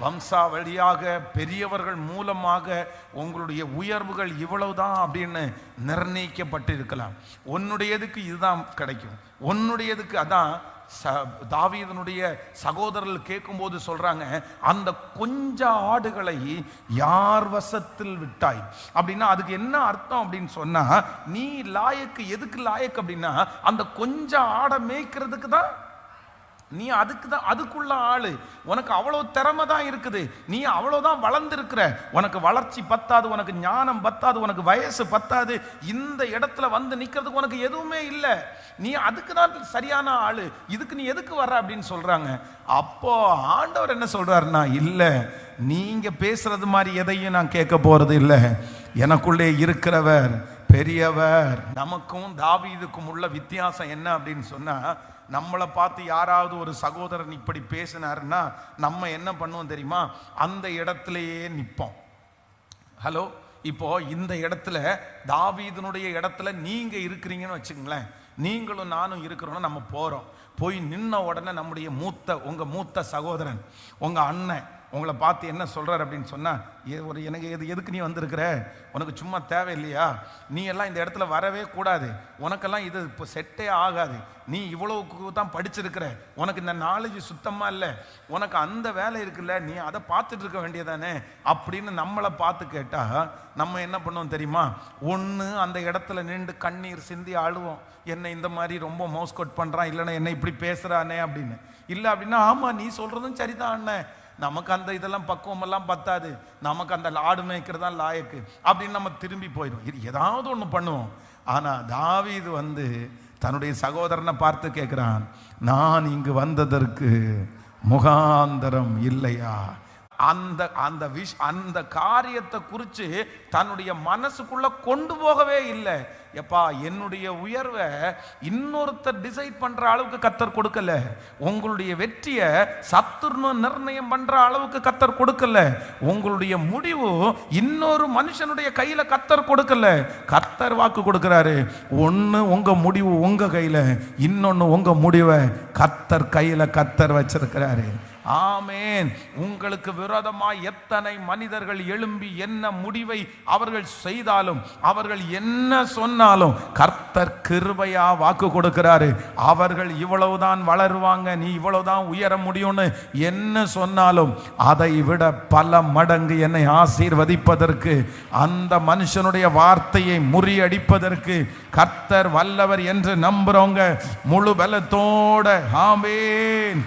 வம்சாவழியாக பெரியவர்கள் மூலமாக உங்களுடைய உயர்வுகள் இவ்வளவுதான் அப்படின்னு நிர்ணயிக்கப்பட்டு இருக்கலாம் உன்னுடையதுக்கு இதுதான் கிடைக்கும். உன்னுடையதுக்கு அதான் ச தாவீதனுடைய சகோதரர்கள் கேட்கும்போது சொல்கிறாங்க அந்த கொஞ்ச ஆடுகளை யார் வசத்தில் விட்டாய்? அப்படின்னா அதுக்கு என்ன அர்த்தம் அப்படின்னு சொன்னால் நீ லாயக்கு எதுக்கு லாயக்கு அப்படின்னா அந்த கொஞ்ச ஆடை மேய்க்கிறதுக்கு தான் நீ அதுக்கு தான் அதுக்குள்ள ஆள். உனக்கு அவ்வளோ திறமை தான் இருக்குது. நீ அவ்வளோதான் வளர்ந்துருக்கிற. உனக்கு வளர்ச்சி பத்தாது உனக்கு ஞானம் பத்தாது உனக்கு வயசு பத்தாது. இந்த இடத்துல வந்து நிற்கிறதுக்கு உனக்கு எதுவுமே இல்லை. நீ அதுக்கு தான் சரியான ஆள். இதுக்கு நீ எதுக்கு வர்ற அப்படின்னு சொல்கிறாங்க அப்போ ஆண்டவர் என்ன சொல்கிறாருன்னா இல்லை நீங்கள் பேசுறது மாதிரி எதையும் நான் கேட்க போகிறது இல்லை. எனக்குள்ளே இருக்கிறவர் பெரியவர். நமக்கும் தாவீதுக்கும் உள்ள வித்தியாசம் என்ன அப்படின்னு சொன்னால் நம்மளை பார்த்து யாராவது ஒரு சகோதரன் இப்படி பேசினாருன்னா நம்ம என்ன பண்ணுவோம் தெரியுமா? அந்த இடத்துலையே நிற்போம் ஹலோ இப்போ இந்த இடத்துல தாவீதனுடைய இடத்துல நீங்கள் இருக்கிறீங்கன்னு வச்சுங்களேன் நீங்களும் நானும் இருக்கிறோன்னா நம்ம போகிறோம் போய் நின்ன உடனே நம்முடைய மூத்த உங்கள் மூத்த சகோதரன் உங்கள் அண்ணன் உங்களை பார்த்து என்ன சொல்கிறார் அப்படின்னு சொன்னால் ஒரு எனக்கு எது எதுக்கு நீ வந்திருக்கிற? உனக்கு சும்மா தேவை இல்லையா நீ எல்லாம் இந்த இடத்துல வரவே கூடாது. உனக்கெல்லாம் இது இப்போ செட்டே ஆகாது. நீ இவ்வளவுக்கு தான் படிச்சிருக்கிற. உனக்கு இந்த நாலேஜ் சுத்தமாக இல்லை. உனக்கு அந்த வேலை இருக்குல்ல. நீ அதை பார்த்துட்டு இருக்க வேண்டியதானே? அப்படின்னு நம்மளை பார்த்து கேட்டால் நம்ம என்ன பண்ணுவோம் தெரியுமா? ஒன்று அந்த இடத்துல நின்று கண்ணீர் சிந்தி அழுவோம். என்னை இந்த மாதிரி ரொம்ப மவுஸ் கோட் பண்ணுறான் இல்லைன்னா என்னை இப்படி பேசுகிறானே அப்படின்னு. இல்லை அப்படின்னா ஆமாம் நீ சொல்கிறதும் சரிதான் அண்ணன் நமக்கு அந்த இதெல்லாம் பக்குவமெல்லாம் பத்தாது. நமக்கு அந்த ஆடு மேய்க்கிறது தான் லாயக்கு. அப்படின்னு நம்ம திரும்பி போயிடும் இது ஏதாவது ஒன்று பண்ணுவோம். ஆனால் தாவீது வந்து தன்னுடைய சகோதரனை பார்த்து கேட்குறான் நான் இங்கு வந்ததற்கு முகாந்தரம் இல்லையா? அந்த அந்த விஷ் அந்த காரியத்தை குறித்து தன்னுடைய மனசுக்குள்ள கொண்டு போகவே இல்லை. எப்பா என்னுடைய உயர்வை இன்னொருத்தர் டிசைட் பண்ற அளவுக்கு கத்தர் கொடுக்கல. உங்களுடைய வெற்றியை சத்துர்னு நிர்ணயம் பண்ற அளவுக்கு கத்தர் கொடுக்கல. உங்களுடைய முடிவு இன்னொரு மனுஷனுடைய கையில கத்தர் கொடுக்கல. கத்தர் வாக்கு கொடுக்கிறாரு ஒன்று உங்க முடிவு உங்க கையில இன்னொன்று உங்க முடிவை கத்தர் கையில கத்தர் வச்சிருக்கிறாரு. ஆமேன். உங்களுக்கு விரோதமாய் எத்தனை மனிதர்கள் எழும்பி என்ன முடிவை அவர்கள் செய்தாலும் அவர்கள் என்ன சொன்னாலும் கர்த்தர் கிருபையா வாக்கு கொடுக்கிறாரு. அவர்கள் இவ்வளவுதான் வளருவாங்க நீ இவ்வளவுதான் உயர முடியும்னு என்ன சொன்னாலும் அதை விட பல மடங்கு என்னை ஆசீர்வதிப்பதற்கு அந்த மனுஷனுடைய வார்த்தையை முறியடிப்பதற்கு கர்த்தர் வல்லவர் என்று நம்புறவங்க முழு பலத்தோட ஆமேன்.